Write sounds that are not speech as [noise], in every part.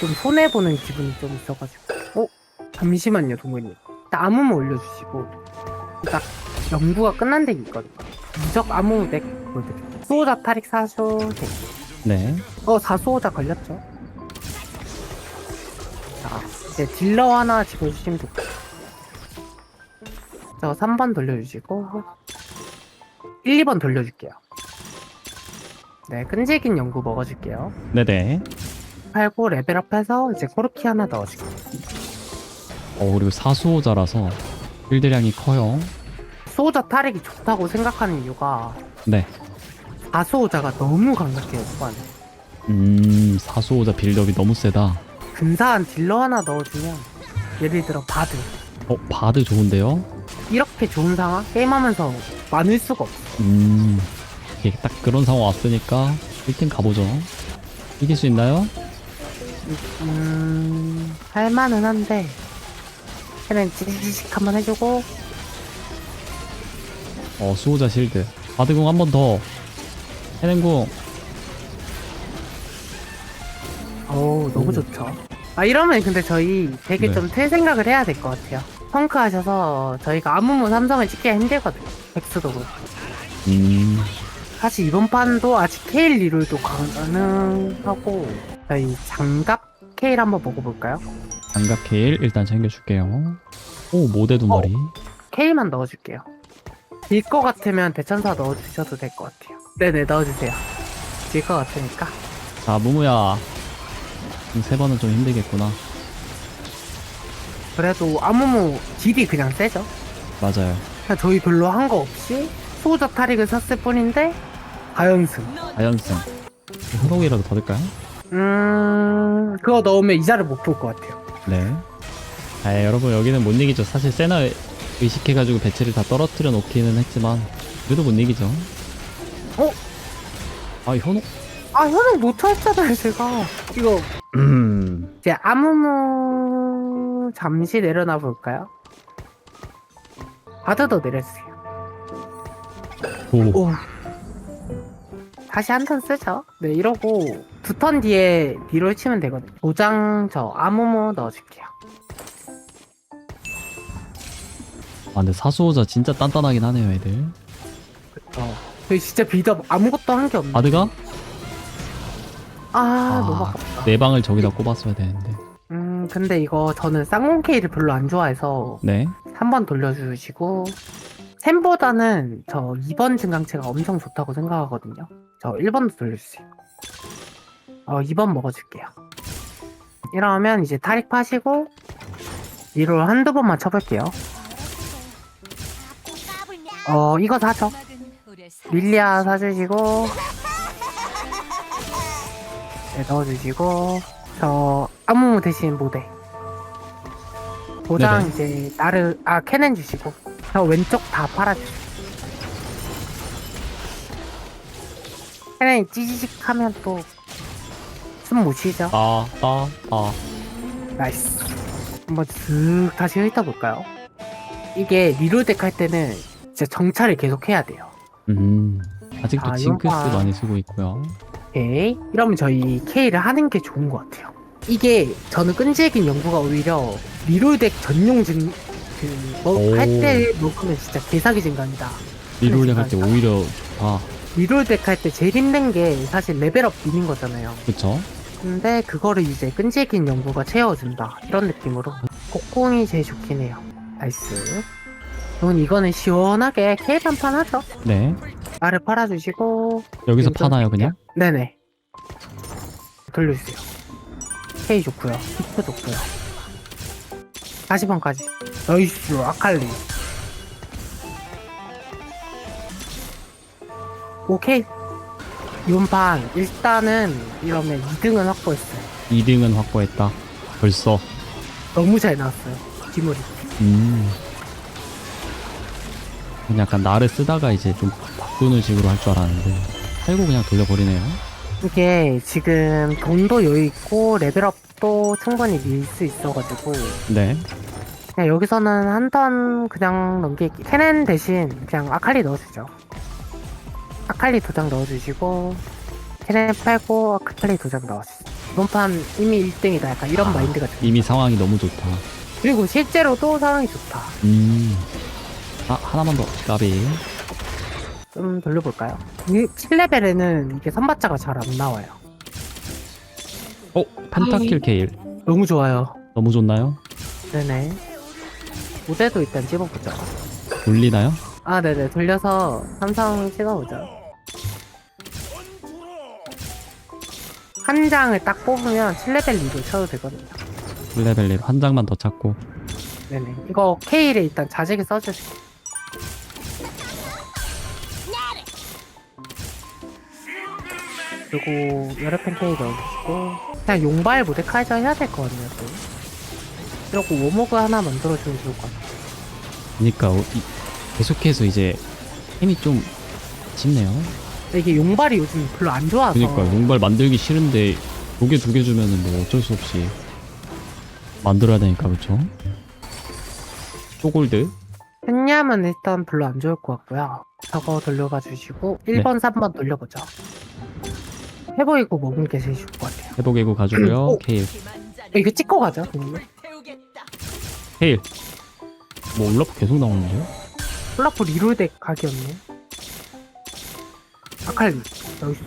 좀 손해보는 기분이 좀 있어가지고. 어? 잠시만요. 일단 암호만 올려주시고. 딱 연구가 끝난 덱이 있거든요. 무적 암호 덱 보여드릴게요. 수호자 타릭 사쇼 덱. 네. 어, 사수호자 걸렸죠? 자, 이제 딜러 하나 집어주시면 좋고. 저 3번 돌려주시고, 1, 2번 돌려줄게요. 네, 끈질긴 연구 먹어줄게요. 네네. 팔고 레벨업해서 이제 코르키 하나 넣어줄게요. 어, 그리고 사수호자라서 필드량이 커요. 수호자 타릭이 좋다고 생각하는 이유가, 네. 사수호자가 너무 강력해요, 초반에. 음, 사수호자 빌드업이 너무 세다. 근사한 딜러 하나 넣어주면, 예를 들어 바드. 어, 바드 좋은데요? 이렇게 좋은 상황? 게임하면서 많을 수가 없어. 음, 이게 딱 그런 상황 왔으니까 1등 가보죠. 이길 수 있나요? 음, 할만은 한데, 그냥 찌직 한번 해주고, 어, 수호자 실드. 바드궁 한 번 더. 해낸궁. 어우, 너무 오. 좋죠. 아, 이러면 근데 저희 되게 네. 좀 틀 생각을 해야 될 것 같아요. 펑크 하셔서 저희가 아무무 삼성을 찍기가 힘들거든요. 백스도 그렇고. 음, 사실 이번 판도 아직 케일 리롤도 가능하고, 저희 장갑 케일 한번 먹어볼까요? 장갑 케일 일단 챙겨줄게요. 오, 모대 두 마리. 케일만 넣어줄게요. 질 것 같으면 대천사 넣어주셔도 될 것 같아요. 네네, 넣어주세요. 질 것 같으니까. 자, 무무야. 지금 세 번은 좀 힘들겠구나. 그래도 아무무 딜이 그냥 세죠. 맞아요. 그냥 저희 별로 한 거 없이 소우적 타릭을 샀을 뿐인데 가연승. 자연승. 흐록이라도 받을까요? 음 그거 넣으면 이자를 못 볼 것 같아요. 네. 아, 여러분 여기는 못 이기죠. 사실 세나 의식해가지고 배치를 다 떨어뜨려 놓기는 했지만 그래도 못 이기죠. 어? 아, 현혹. 아 현웅 못 했잖아요 제가. 이거 음. 이제 아무무 잠시 내려놔 볼까요? 바드도 내렸어요. 오. 오. 다시 한 턴 쓰죠. 네 이러고 두 턴 뒤에 리롤 치면 되거든요. 도장 저 아무무 넣어줄게요. 아, 근데 사수호자 진짜 단단하긴 하네요, 애들. 어. 저희 진짜 비답 아무것도 한 게 없네. 아, 너무 아, 아깝다. 내 방을 저기다 꼽았어야 되는데. 음, 근데 이거 저는 쌍용 K를 별로 안 좋아해서 네. 한 번 돌려주시고 샘보다는 저 2번 증강체가 엄청 좋다고 생각하거든요. 저 1번도 돌려주세요. 어, 2번 먹어줄게요. 이러면 이제 타릭 파시고 리롤 한두 번만 쳐볼게요. 어, 이거 사죠. 릴리아 사주시고 네, 넣어주시고 저 아무 대신 모델 도장 네네. 이제 나르 아 캐넨 주시고 저 왼쪽 다 팔아주세요 캐넨이 찌지직 하면 또 숨못 쉬죠 아, 아, 아. 나이스 한번 쓱 다시 훑어볼까요 이게 리롤덱 할 때는 진짜 정찰을 계속 해야 돼요 음. 아직도 아, 징크스 봐. 많이 쓰고 있고요. 오케이. 이러면 저희 K를 하는 게 좋은 것 같아요. 이게 저는 끈질긴 연구가 오히려 리롤덱 전용 증, 그, 뭐, 오. 할때 먹으면 진짜 개사기 증강이다. 리롤렉 할때 그러니까. 오히려 아, 리롤덱 할 때 제일 힘든 게 사실 레벨업 미는 거잖아요. 그쵸? 근데 그거를 이제 끈질긴 연구가 채워준다. 이런 느낌으로. 곡궁이 제일 좋긴 해요. 나이스. 그럼 이거는 시원하게 K 한판 하죠. 네. 알을 팔아주시고. 여기서 좀 파나요, 그냥? 네네. 돌려주세요. K 좋고요. 히트 좋고요. 40번까지. 나이스, 아칼리. 오케이. 이번 판 일단은 이러면 2등은 확보했어요. 2등은 확보했다. 벌써. 너무 잘 나왔어요. 기물이. 음. 그냥 약간 나를 쓰다가 이제 좀 바꾸는 식으로 할 줄 알았는데 살고 그냥 돌려버리네요. 이게 지금 돈도 여유 있고 레벨업도 충분히 밀 수 있어가지고 네. 그냥 여기서는 한 턴 그냥 넘기기 캐넨 대신 그냥 아칼리 넣어주죠 아칼리 도장 넣어주시고 캐넨 팔고 아칼리 도장 넣어주세요 이번 판 이미 1등이다 약간 이런 아, 마인드가 좀 이미 상황이 너무 좋다. 그리고 실제로도 상황이 좋다 음. 아, 하나만 더. 까비. 좀 돌려볼까요? 7레벨에는 이게 선발자가 잘 안 나와요 어, 펜타킬 케일. 너무 좋아요 너무 좋나요? 네네 무대도 일단 찍어보죠 돌리나요? 아 네네 돌려서 삼성 찍어보죠 한 장을 딱 뽑으면 7레벨 리로 쳐도 되거든요. 1레벨 한 장만 더 찾고. 네네. 이거 K를 일단 자직에 써주세요 그리고 여러팬 K 넣어주시고. 그냥 용발 모데카이저 해야 될 것 같네요 또. 그리고 워모그 하나 만들어주면 좋을 것 같아요. 그니까, 어, 이- 계속해서 이제 힘이 좀 쉽네요. 근데 이게 용발이 요즘 별로 안 좋아서 그니까, 용발 만들기 싫은데, 요게 두 개 주면은 뭐 어쩔 수 없이 만들어야 되니까, 그쵸? 쪼골드. 햇냐면 일단 별로 안 좋을 것 같고요 저거 돌려봐 주시고 1번 3번 돌려보죠 해보이고 먹은 게 제일 좋을 것 같아요 회복애구 가지고요. 오. 케일. 이거 찍고 가죠 그러면. 케일. 뭐 올라프 계속 나오는데요? 콜라프 리롤덱 각이었네. 아칼리 나이스.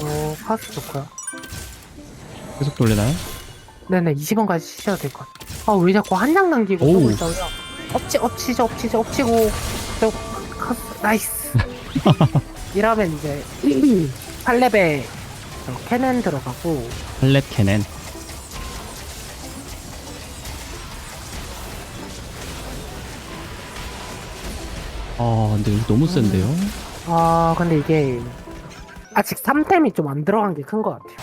어 카스 좋고요. 계속 돌리나요? 네네 20원까지 치셔도 될 것 같아요. 아왜 자꾸 한 장 남기고 오우. 쏘고 있어요? 엎치 엎치죠 엎치죠 엎치고 저 카스 나이스. [laughs] 이러면 이제 8레벨 캐넨 들어가고 팔렙 캐넨. 아, 근데 이거 너무 센데요? 아 근데 이게 아직 3템이 좀 안 들어간 게 큰 것 같아요.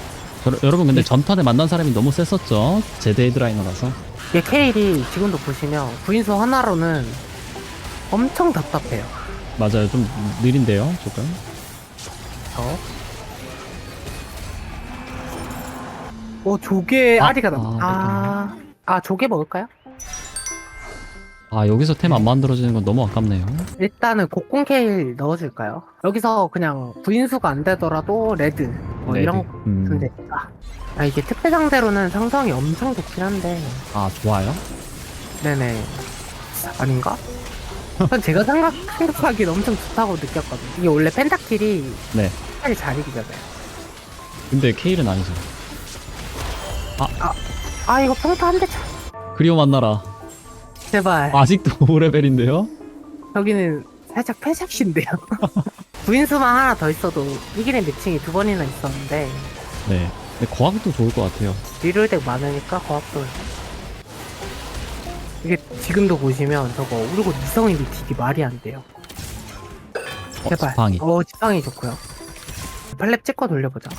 여, 여러분, 근데 전판에 만난 사람이 너무 셌었죠? 제드 헤드라이너라서. 이게 케일이 지금도 보시면 구인수 하나로는 엄청 답답해요. 맞아요. 좀 느린데요, 조금. 저. 오 조개 아, 아, 리가 남. 아, 아, 아 조개 먹을까요? 아, 여기서 템 안 만들어지는 건 너무 아깝네요. 일단은 곡궁 케일 넣어줄까요? 여기서 그냥 구인수가 안 되더라도 레드 뭐 레드. 이런 음. 근데 아, 아 이게 특배 상대로는 상성이 엄청 좋긴 한데 아, 좋아요? 네네 아닌가? 전 제가 생각, 생각하기엔 엄청 좋다고 느꼈거든요 이게 원래 펜타킬이 네. 팔이 잘 이기잖아요 근데 케일은 아니죠. 아 이거 평타 한대 차. 그리워 만나라. 제발 아직도 [laughs] 5레벨인데요? 여기는 살짝 패작인데요 구인수만 [laughs] 하나 더 있어도 이기는 매칭이 두 번이나 있었는데 네. 근데 거학도 좋을 것 같아요. 리롤덱 많으니까 과학도 이게 지금도 보시면 저거 우리고 이성이 미티기 말이 안 돼요 어, 제발 지팡이. 어 지팡이 좋고요 팔렙 찍고 돌려보자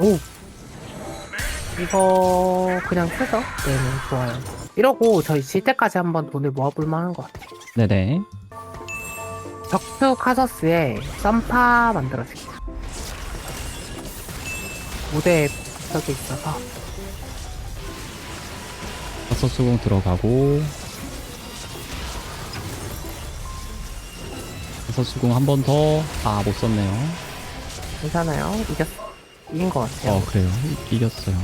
오 이거 그냥 쓰죠 네네 좋아요. 이러고 저희 질 때까지 한번 돈을 모아볼 만한 것 같아요. 네네. 적투 카서스에 썸파 만들어줄게요. 무대에 저기 있어서. 다섯 수공 들어가고. 다섯 수공 한 번 더. 아, 못 썼네요. 괜찮아요. 이겼 이긴 것 같아요 어, 그래요. 이- 이겼어요.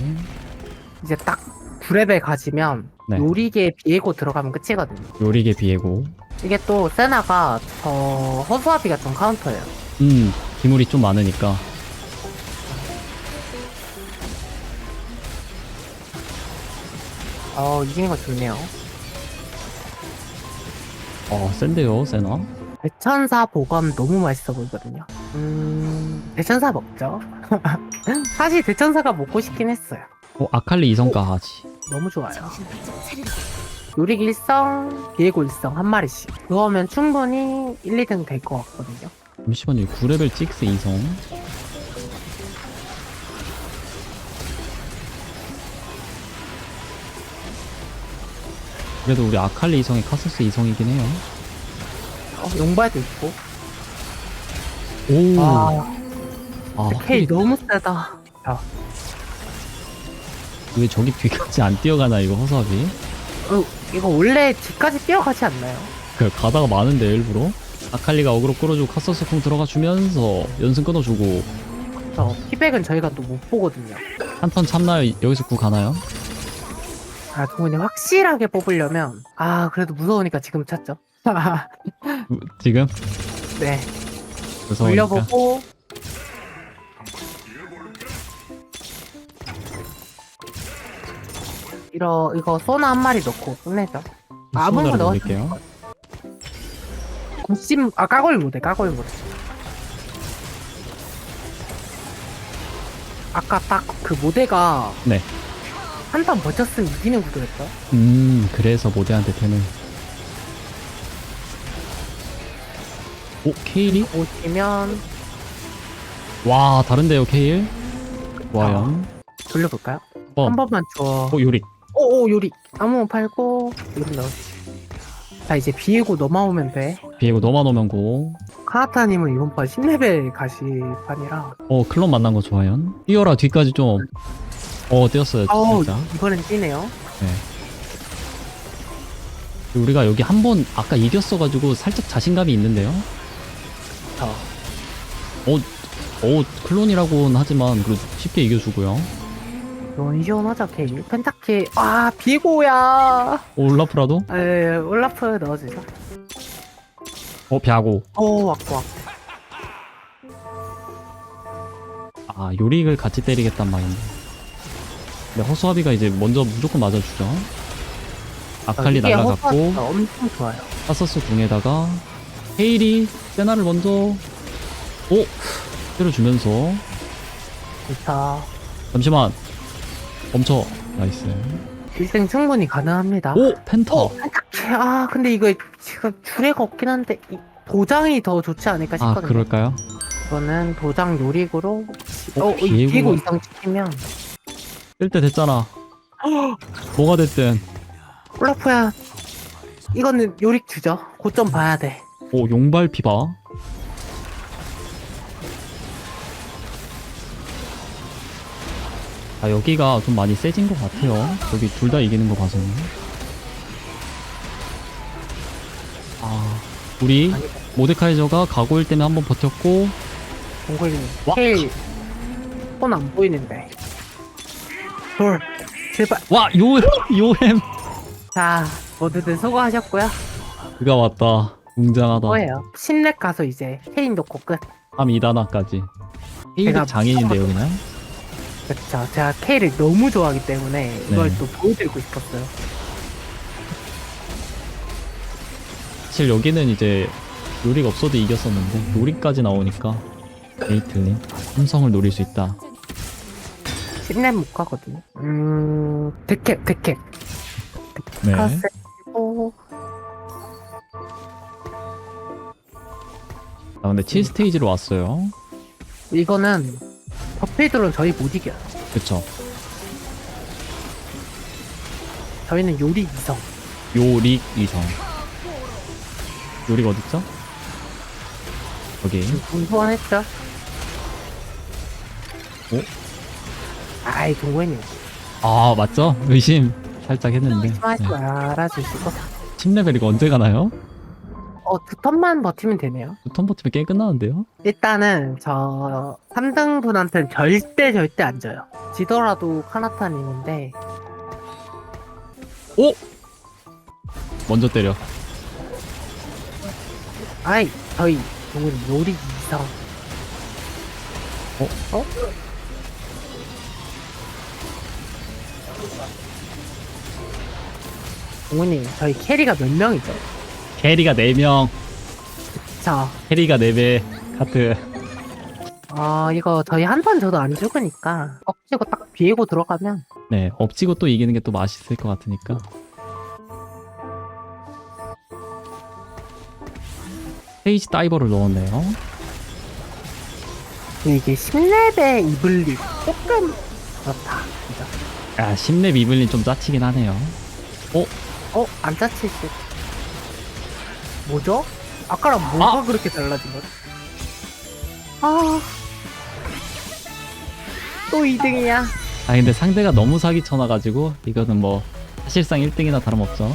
이제 딱 9레벨 가지면 네. 요리계 비에고 들어가면 끝이거든요 요리계 비에고. 이게 또 세나가 저 허수아비가 좀 카운터예요 음, 기물이 좀 많으니까. 어 이긴 거 좋네요 어, 센데요, 세나? 대천사 보검 너무 맛있어 보이거든요 음 대천사 먹죠 [laughs] 사실 대천사가 먹고 싶긴 했어요 어, 아칼리 이성가 하지. 너무 좋아요 요리 일성 비에고 일성 한 마리씩 그거면 충분히 1, 2등 될 것 같거든요 잠시만요. 9레벨 찍스 이성. 그래도 우리 아칼리 이성이 카서스 이성이긴 해요. 어, 용발도 있고 오. 아 아, K 너무 세다 왜 저기 뒤까지 안 뛰어가나 이거 허수아비? 어, 이거 원래 집까지 뛰어가지 않나요? 그 가다가 많은데 일부러? 아칼리가 어그로 끌어주고 카서스 쿵 들어가 주면서 연승 끊어주고 저 피백은 저희가 또 못 보거든요. 한 턴 참나요? 여기서 구 가나요? 아, 동훈이 확실하게 뽑으려면 아 그래도 무서우니까 지금 찾죠. 우- [laughs] 지금? 네, 무서우니까 돌려보고 이러 이거 소나 한 마리 넣고 끝내죠. 아무거나 수호자를 넣어. 올릴게요 심, 아 까골 못해, 까골 못해. 아까 딱그 모대가 네. 한턴 버텼으면 이기는 구도였죠. 음 그래서 모대한테 되는 오 케일이? 오시면 와 다른데요 케일? 와연 돌려볼까요? 어. 한 번만 줘. 어 요리 오오 요리 아무 팔고 요리 넣어. 자 이제 비에고 넘어오면 돼. 비에고 너만 오면 고. 카나타님은 이번 판 10레벨 가실 판이라. 어 클럽 만난 거 좋아요. 뛰어라 뒤까지 좀. 어 뛰었어요 어우 진짜. 이번엔 뛰네요. 우리가 여기 한 번 아까 이겼어가지고 살짝 자신감이 있는데요. 저어 클론이라고는 하지만 그래도 쉽게 이겨주고요. 시원시원하자 케일. 펜타케 아 비에고야. 오, 올라프라도? 에 올라프 넣어주죠. 어 벼고. 오 왔고 왔고. 아 요릭을 같이 때리겠단 말인데. 근데 허수아비가 이제 먼저 무조건 맞아주죠. 아칼리 날라갔고 엄청 좋아요. 사서스 궁에다가 헤일이 세나를 먼저 오 때려주면서 좋다. 잠시만 멈춰 나이스 1등 충분히 가능합니다. 오 펜타 어. 아, 근데 이거 지금 주례가 없긴 한데 이 도장이 더 좋지 않을까 아 싶거든요. 그럴까요? 이거는 도장 요릭으로 어, 어, 이 비에고. 비에고 이상 찍히면 뜰 때 됐잖아 [gasps] 뭐가 됐든 올라프야. 이거는 요릭 주죠. 고점 봐야 돼. 오 용발 피바 아 여기가 좀 많이 세진 것 같아요 여기 둘 다 이기는 거 봐서는 아 우리 모데카이저가 가고일 때문에 한번 버텼고 동굴님. 와. 케일. 손안 보이는데. 돌. 제발. 와 요, 요햄 자, 모두들 수고하셨고요. 그가 왔다 웅장하다 뭐예요? 신렉 가서 이제 케인 놓고 끝. 3 2단화까지 헤이드 제가 장인인데요 그냥 그렇죠. 제가 케이를 너무 좋아하기 때문에 이걸 네. 또 보여드리고 싶었어요. 사실 여기는 이제 요리가 없어도 이겼었는데 요리까지 나오니까 에이틀린 삼성을 노릴 수 있다 10렙 못 가거든요. 음, 데캡, 데캡. 네 카세 근데 7스테이지로 왔어요 이거는 버페이드로는 저희 못 이겨요. 그쵸 저희는 요리 이성. 요릭 이성 요릭 어딨죠? 여기 공소환했죠? 오? 아이, 동호회님. 아 맞죠? 의심 살짝 했는데 심하지 네. 말아주시고. 10레벨 이거 언제 가나요? 어, 두 턴만 버티면 되네요. 턴 버티면 게임 끝나는데요? 일단은 저 3등 분한테는 절대 절대 안 져요. 지더라도 카나타님인데 오! 먼저 때려 아이 저희 동훈 요리 이성. 어? 어? 동훈님 저희 캐리가 몇 명이죠? 캐리가 4명 자, 캐리가 4배 카트 아 이거 저희 한 판 저도 안 죽으니까 억지고 딱 비에고 들어가면 네 엎치고 또 이기는 게 또 맛있을 것 같으니까 페이지 다이버를 넣었네요 이게 10렙의 이블리 조금 그렇다. 그죠? 아 10렙 이블린 좀 짜치긴 하네요 어? 안 짜칠 듯. 뭐죠? 아까랑 뭐가 아! 그렇게 달라진 거지? 아. 또 2등이야. 아 근데 상대가 너무 사기 쳐놔가지고 이거는 뭐 사실상 1등이나 다름없죠